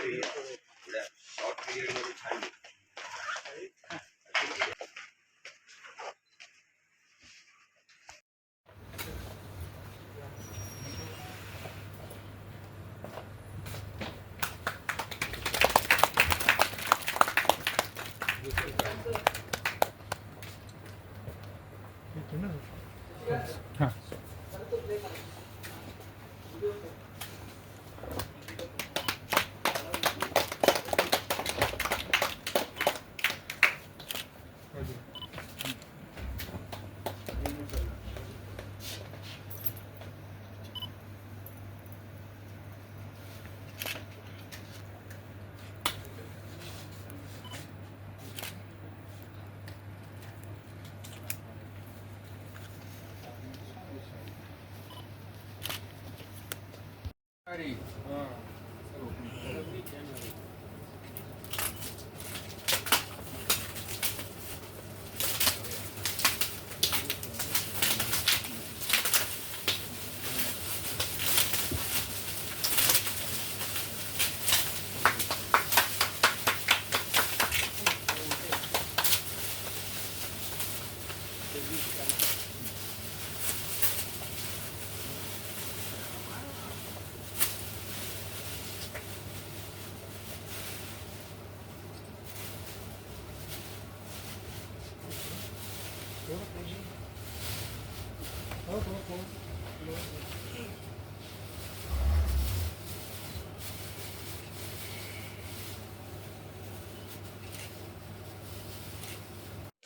तरी थोड्या शॉर्ट पिरियडमध्ये छान Ready.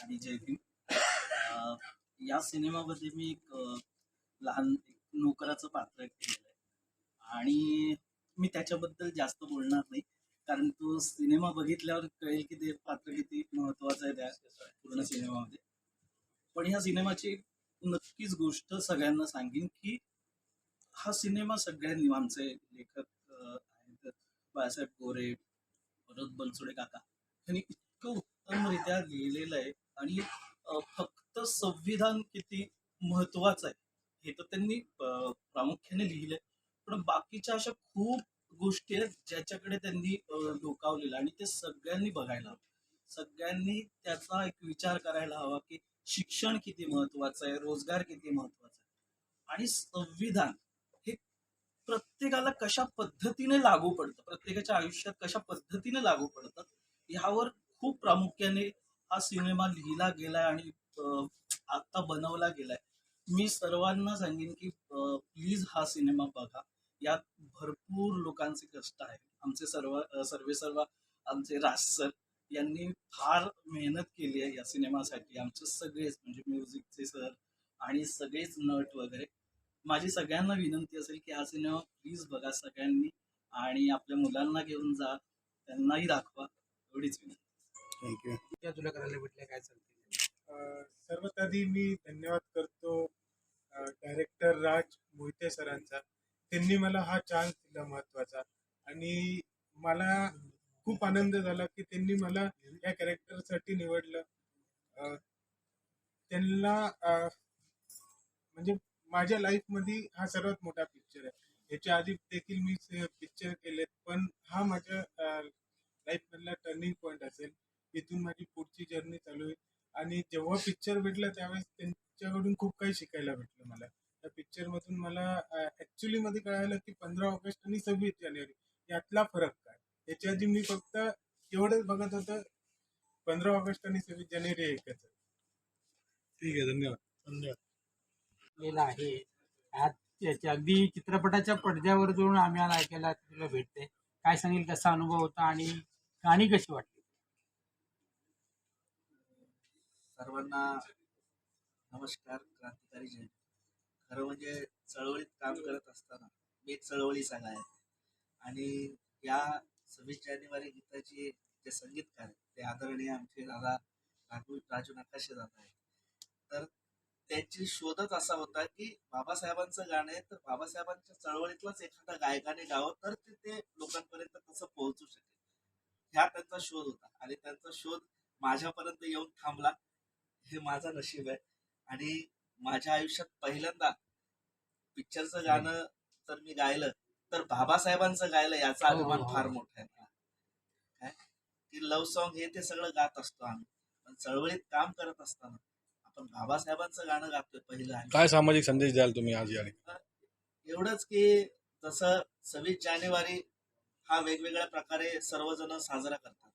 आणि जयभीम अं, या सिनेमामध्ये मी एक अं, लहान एक नोकराचं पात्र केलेलं आहे. आणि मी त्याच्याबद्दल जास्त बोलणार नाही कारण तो सिनेमा बघितल्यावर कळेल की ते पात्र किती महत्वाचं आहे त्या पूर्ण सिनेमामध्ये. पण ह्या सिनेमाची एक नक्कीच गोष्ट सगळ्यांना सांगेन की हा सिनेमा सगळ्यांनी आमचे लेखक आहेत बाळासाहेब गोरे परत बनसोडे काका यांनी इतकं उत्तमरित्या लिहिलेलं आहे आणि फक्त संविधान किती महत्वाचं आहे हे तर त्यांनी प्रामुख्याने लिहिलंय. पण बाकीच्या अशा खूप गोष्टी आहेत ज्याच्याकडे त्यांनी डोकावलेलं आणि ते सगळ्यांनी बघायला हवं. सगळ्यांनी त्याचा एक विचार करायला हवा की शिक्षण किती महत्वाचं आहे? रोजगार किती महत्त्वाचा आहे? आणि संविधान हे प्रत्येकाला कशा पद्धतीने लागू पडतं? प्रत्येकाच्या आयुष्यात कशा पद्धतीने लागू पडतं? ह्यावर खूप प्रामुख्याने हा सिनेमा लिहिला गेलाय आणि आता बनवला गेलाय. मी सर्वांना सांगेन की प्लीज हा सिनेमा बघा. यात भरपूर लोकांचे कष्ट आहेत. आमचे सर्व सर्वे सर्व आमचे राज सर यांनी फार मेहनत केली आहे या सिनेमासाठी. आमचे सगळेच म्हणजे म्युझिकचे सर आणि सगळेच नट वगैरे. माझी सगळ्यांना विनंती असेल की हा सिनेमा प्लीज बघा सगळ्यांनी आणि आपल्या मुलांना घेऊन जा. त्यांनाही दाखवा. एवढीच विनंती. थँक्यू क्या तुला करायला भेटलं काय चालते अ, सर्वात आधी मी धन्यवाद करतो डायरेक्टर राज मोहिते सरांचा. त्यांनी मला हा चान्स दिला महत्त्वाचा. आणि मला खूप आनंद झाला की त्यांनी मला या कॅरेक्टरसाठी निवडलं. त्यांना म्हणजे माझ्या लाईफमध्ये हा सर्वात मोठा पिक्चर आहे. याच्या आधी देखील मी पिक्चर केलेत पण हा माझ्या लाईफ मधला टर्निंग पॉईंट असेल. इथून माझी पुढची जर्नी चालू आहे. आणि जेव्हा पिक्चर भेटला त्यावेळेस त्यांच्याकडून खूप काही शिकायला भेटलं मला. त्या पिक्चर मधून मला ऍक्च्युली मध्ये कळालं की पंधरा ऑगस्ट आणि सव्वीस जानेवारी यातला फरक काय? याच्या आधी मी फक्त एवढंच बघत होतं पंधरा ऑगस्ट आणि सव्वीस जानेवारी एकच. ठीक आहे धन्यवाद. धन्यवाद. लेला आहे. आज त्याच्या अगदी चित्रपटाच्या पडद्यावर जाऊन आम्ही आज ऐकायला तुला भेटते. काय सांगेल कसा अनुभव होता आणि गाणी कशी वाटली? सर्वांना नमस्कार क्रांतिकारी जयंती खरं म्हणजे चळवळीत काम करत असताना मी एक चळवळीचा आहे आणि या सव्वीस जानेवारी गीताचे जे संगीतकार आहेत ते आदरणीय आमचे दादा राजू राजू नकाशे दादा आहेत. तर त्यांची शोधच असा होता की बाबासाहेबांचं गाणं आहे तर बाबासाहेबांच्या चळवळीतलाच एखादा गायकाने गावं तर ते ते लोकांपर्यंत कसं पोहोचू शकेल? ह्या त्यांचा शोध होता. आणि त्यांचा शोध माझ्यापर्यंत येऊन थांबला. हे माझा नशीब आहे. आणि माझ्या आयुष्यात पहिल्यांदा पिक्चरचं गाणं तर मी गायलं तर बाबासाहेबांचं गायलं याचा हो, अभिमान हो, हो. फार मोठा आहे. काय की लव्ह सॉन्ग हे ते सगळं गात असतो आम्ही पण चळवळीत काम करत असताना आपण बाबासाहेबांचं गाणं गातोय पहिलं काय सामाजिक संदेश द्याल तुम्ही आज? एवढंच की जसं सव्वीस जानेवारी हा वेगवेगळ्या प्रकारे सर्वजण साजरा करतात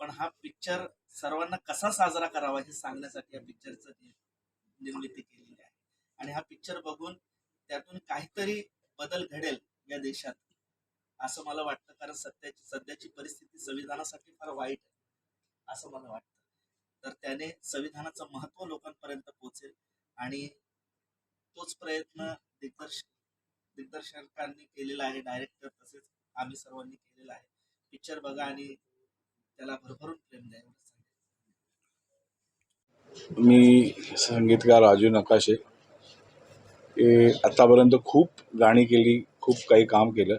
पण हा पिक्चर सर्वांना कसा साजरा करावा हे सांगण्यासाठी या पिक्चरचं निर्मिती केलेली आहे आणि हा पिक्चर बघून त्यातून काहीतरी बदल घडेल या देशात. असं मला वाटतं कारण सध्याची सध्याची परिस्थिती संविधानासाठी फार वाईट आहे असं मला वाटतं. तर त्याने संविधानाचं महत्त्व लोकांपर्यंत पोहोचेल आणि तोच प्रयत्न दिग्दर्श दिग्दर्शकांनी केलेला आहे डायरेक्टर तसेच आम्ही सर्वांनी केलेला आहे. पिक्चर बघा आणि त्याला भरभरून प्रेम द्या मी संगीतकार राजू नकाशे. हे खूप गाणी केली खूप काही काम केलं.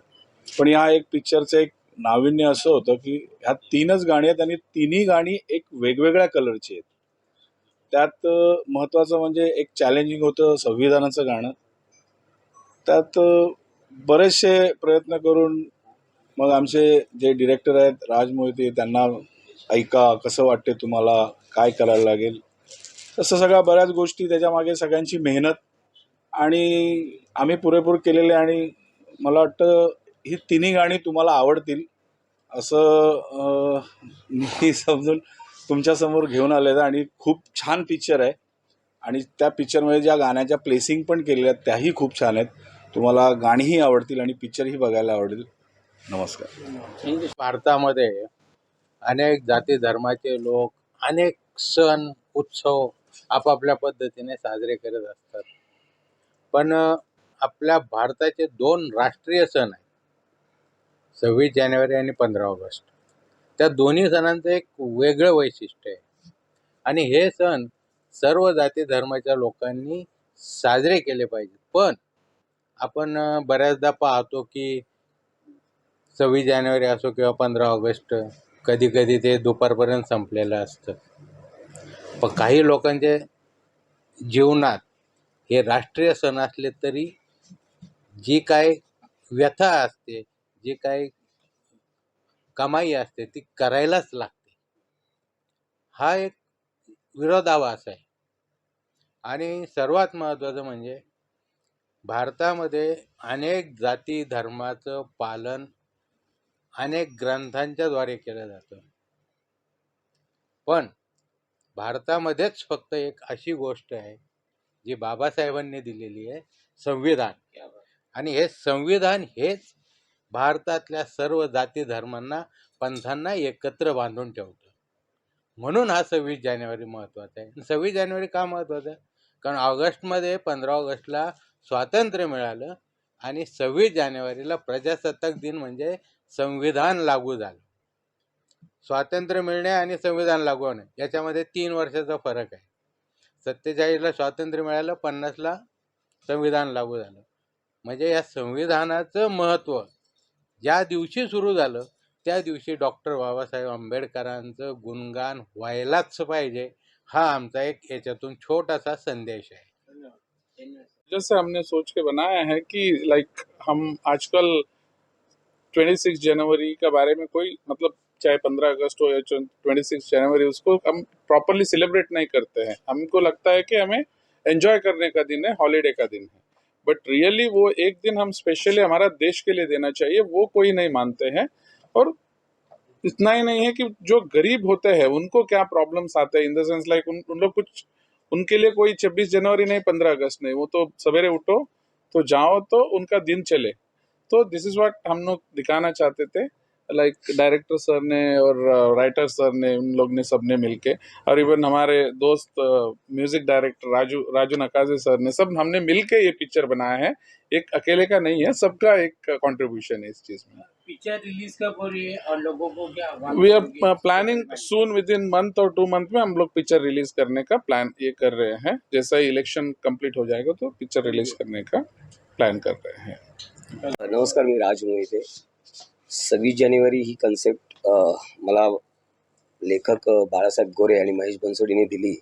पण या एक पिक्चरचं एक नाविन्य असं होतं की ह्या तीनच गाणी आहेत आणि तिन्ही गाणी एक वेगवेगळ्या कलरची आहेत. त्यात महत्त्वाचं म्हणजे एक चॅलेंजिंग होतं संविधानाचं गाणं. त्यात बरेचसे प्रयत्न करून मग आमचे जे डिरेक्टर आहेत राज मोहिते त्यांना ऐका कसं वाटते तुम्हाला? काय करायला लागेल? तसं सगळ्या बऱ्याच गोष्टी त्याच्यामागे सगळ्यांची मेहनत आणि आम्ही पुरेपूर केलेले आणि मला वाटतं ही तिन्ही गाणी तुम्हाला आवडतील असं मी समजून तुमच्यासमोर घेऊन आलेलं आणि खूप छान पिक्चर आहे. आणि त्या पिक्चरमध्ये ज्या गाण्याच्या प्लेसिंग पण केलेल्या आहेत त्याही खूप छान आहेत. तुम्हाला गाणीही आवडतील आणि पिक्चरही बघायला आवडेल नमस्कार. भारतामध्ये अनेक जाती धर्माचे लोक अनेक सण उत्सव आपापल्या पद्धतीने साजरे करत असतात. पण आपल्या भारताचे दोन राष्ट्रीय सण आहेत. सव्वीस जानेवारी आणि पंधरा ऑगस्ट. त्या दोन्ही सणांचं एक वेगळं वैशिष्ट्य आहे. आणि हे सण सर्व जाती धर्माच्या लोकांनी साजरे केले पाहिजेत. पण आपण बऱ्याचदा पाहतो की सव्वीस जानेवारी असो किंवा पंधरा ऑगस्ट कधी कधी ते दुपारपर्यंत संपलेलं असतं. पण काही लोकांच्या जीवनात हे राष्ट्रीय सण असले तरी जी काय व्यथा असते जी काय कमाई असते ती करायलाच लागते. हा एक विरोधाभास आहे. आणि सर्वात महत्त्वाचं म्हणजे भारतामध्ये अनेक जाती धर्माचं पालन अनेक ग्रंथांच्या द्वारे केलं जातं. पण भारतामध्येच फक्त एक अशी गोष्ट आहे जी बाबासाहेबांनी दिलेली आहे संविधान. आणि हे संविधान हेच भारतातल्या सर्व जाती धर्मांना पंथांना एकत्र बांधून ठेवतं. म्हणून हा सव्वीस जानेवारी महत्त्वाचा आहे. सव्वीस जानेवारी का महत्त्वाचा आहे? कारण ऑगस्टमध्ये पंधरा ऑगस्टला स्वातंत्र्य मिळालं आणि सव्वीस जानेवारीला प्रजासत्ताक दिन म्हणजे संविधान लागू झालं. स्वातंत्र्य मिळणे आणि संविधान लागू होणे याच्यामध्ये तीन वर्षाचा फरक आहे. सत्तेचाळीसला स्वातंत्र्य मिळालं पन्नासला संविधान लागू झालं. म्हणजे या संविधानाचं महत्त्व ज्या दिवशी सुरू झालं त्या दिवशी डॉक्टर बाबासाहेब आंबेडकरांचं गुणगान व्हायलाच पाहिजे हा आमचा एक याच्यातून छोटासा संदेश आहे. जैसे हमने सोच के बनाया है कि लाइक हम आजकल 26 जनवरी के बारे में कोई मतलब चाहे 15 अगस्त हो या 26 जनवरी उसको हम प्रॉपरली सेलिब्रेट नहीं करते हैं। हमको लगता है कि हमें एंजॉय करने का दिन है हॉलीडे का दिन है। बट रियली वो एक दिन हम स्पेशली हमारा देश के लिए देना चाहिए, वो कोई नहीं मानते हैं। और इतना ही नहीं है कि जो गरीब होते हैं, उनको क्या प्रॉब्लम्स आते हैं? इन द सेंस लाइक उन उन लोग कुछ, उनके लिए कोई छब्बीस जनवरी नहीं, पंद्रह अगस्त नहीं, वो तो सवेरे उठो तो जाओ तो उनका दिन चले। तो दिस इज़ वॉट हम लोग दिखाना चाहते थे। लाइक डायरेक्टर सर ने और राइटर सर ने उन लोग ने सब सबने मिलके और इवन हमारे दोस्त music director Raju Raju Nakaje sir ने सब हमने मिलके ये पिक्चर बनाया है। एक अकेले का नहीं है सबका एक कंट्रीब्यूशन है इस चीज़ में। पिक्चर रिलीज़ कब हो रही है और लोगों को क्या we are planning soon within month और टू मंथ में हम लोग पिक्चर रिलीज़ करने का प्लान ये कर रहे हैं। जैसा ही इलेक्शन कंप्लीट हो जाएगा तो पिक्चर रिलीज़ करने का प्लान कर रहे हैं। नमस्कार मी राज मोहिते। सव्वीस जानेवारी ही कन्सेप्ट मला लेखक बाळासाहेब गोरे आणि महेश बनसोडीने दिली.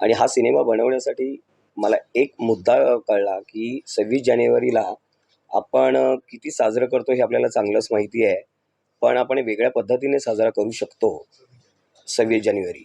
आणि हा सिनेमा बनवण्यासाठी मला एक मुद्दा कळला की सव्वीस जानेवारीला आपण किती साजरं करतो हे आपल्याला चांगलंच माहिती आहे. पण आपण वेगळ्या पद्धतीने साजरा करू शकतो सव्वीस जानेवारी.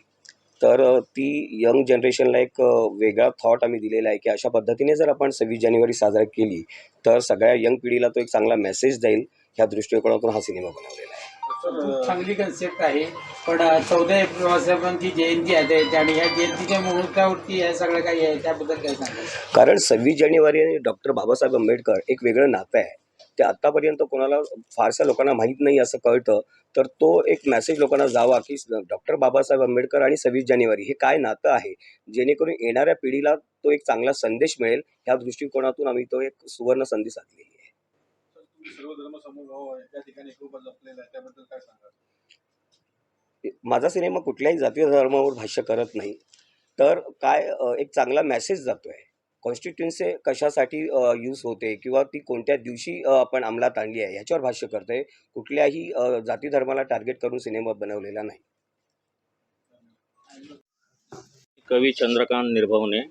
तर ती यंग जनरेशनला एक वेगळा थॉट आम्ही दिलेला आहे की अशा पद्धतीने जर आपण सव्वीस जानेवारी साजरा केली तर सगळ्या यंग पिढीला तो एक चांगला मेसेज जाईल. ह्या दृष्टिकोनातून हा सिनेमा बनवलेला आहे. खूप चांगली कन्सेप्ट आहे. पण चौदा एप्रिल बाबासाहेबांची जयंती आहे. आणि ह्या जयंतीच्या मुहूर्तावरती हे सगळं काही आहे. त्याबद्दल काय सांगाल? कारण सव्वीस जानेवारी आणि डॉक्टर बाबासाहेब आंबेडकर एक वेगळं नातं आहे. ते आत्तापर्यंत कोणाला फारशा लोकांना माहीत नाही असं कळतं. तर तो एक मेसेज लोकांना जावा की डॉक्टर बाबासाहेब आंबेडकर आणि सव्वीस जानेवारी हे काय नातं आहे? जेणेकरून येणाऱ्या पिढीला तो एक चांगला संदेश मिळेल. ह्या दृष्टिकोनातून आम्ही तो एक सुवर्ण संधी साधलेली आहे. सर्व धर्म समूह त्या ठिकाणी खूप जपलेला आहे त्याबद्दल काय सांगा माझा सिनेमा कुठल्याही जातीय धर्मावर भाष्य करत नाही. तर काय एक चांगला मेसेज जातो आहे कॉन्स्टिट्युन्सी कशासाठी यूज होते किंवा ती कोणत्या दिवशी आपण अंमलात आणली आहे याच्यावर भाष्य करते कुठल्याही जाती धर्माला टार्गेट करून सिनेमा बनवलेला नाही. कवी चंद्रकांत निर्भवने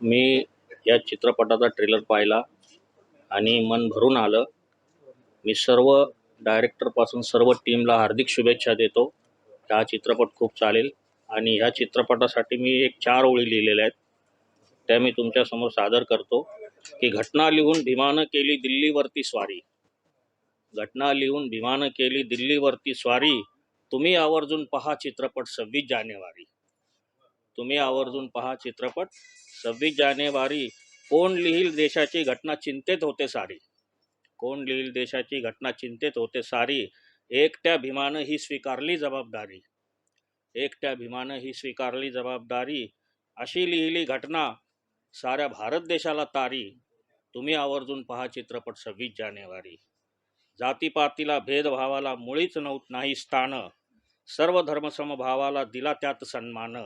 मी या चित्रपटाचा ट्रेलर पाहिला. आणि मन भरून आलं. मी सर्व डायरेक्टरपासून सर्व टीमला हार्दिक शुभेच्छा देतो. हा चित्रपट खूप चालेल. आणि ह्या चित्रपटासाठी मी एक चार ओळी लिहिलेल्या आहेत. त्या मी तुमच्यासमोर सादर करतो. की घटना लिहून भीमानं केली दिल्लीवरती स्वारी. घटना लिहून भीमानं केली दिल्लीवरती स्वारी. तुम्ही आवर्जून पहा चित्रपट सव्वीस जानेवारी. तुम्ही आवर्जून पहा चित्रपट सव्वीस जानेवारी. कोण लिहिल देशाची घटना चिंतेत होते सारी? कोण लिहिल देशाची घटना चिंतेत होते सारी? एकट्या भीमानं ही स्वीकारली जबाबदारी. एकट्या भीमानं ही स्वीकारली जबाबदारी. अशी लिहिली घटना साऱ्या भारत देशाला तारी. तुम्ही आवर्जून पहा चित्रपट सव्वीस जानेवारी. जातीपातीला भेदभावाला मुळीच नव्हत नाही स्थान. सर्व धर्मसमभावाला दिला त्यात सन्मान.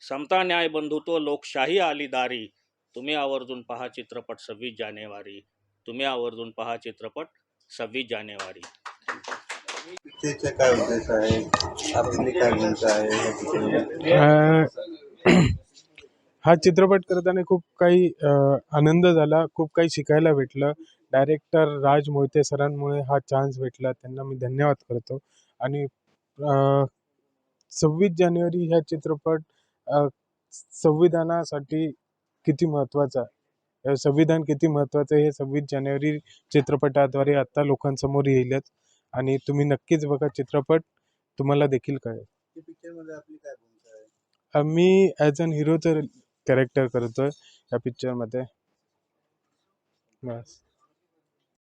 समता न्याय बंधुत्व लोकशाही आली दारी. तुम्ही आवर्जून पहा चित्रपट सव्वीस जानेवारी. तुम्ही आवर्जून पहा चित्रपट सव्वीस जानेवारी. काय उद्देश आहे? हा चित्रपट करताना खूप काही आनंद झाला. खूप काही शिकायला भेटलं. डायरेक्टर राज मोहिते सरांमुळे हा चान्स भेटला. त्यांना मी धन्यवाद करतो. आणि सव्वीस जानेवारी ह्या चित्रपट अ, संविधानासाठी किती महत्त्वाचा आहे? संविधान किती महत्त्वाचं आहे हे सव्वीस जानेवारी चित्रपटाद्वारे आत्ता लोकांसमोर येईलच. आणि तुम्ही नक्कीच बघा चित्रपट. तुम्हाला देखील कळेल. या पिक्चरमध्ये आपली काय भूमिका आहे? मी ॲज अन हिरोचं कॅरेक्टर करतोय या पिक्चरमध्ये बस.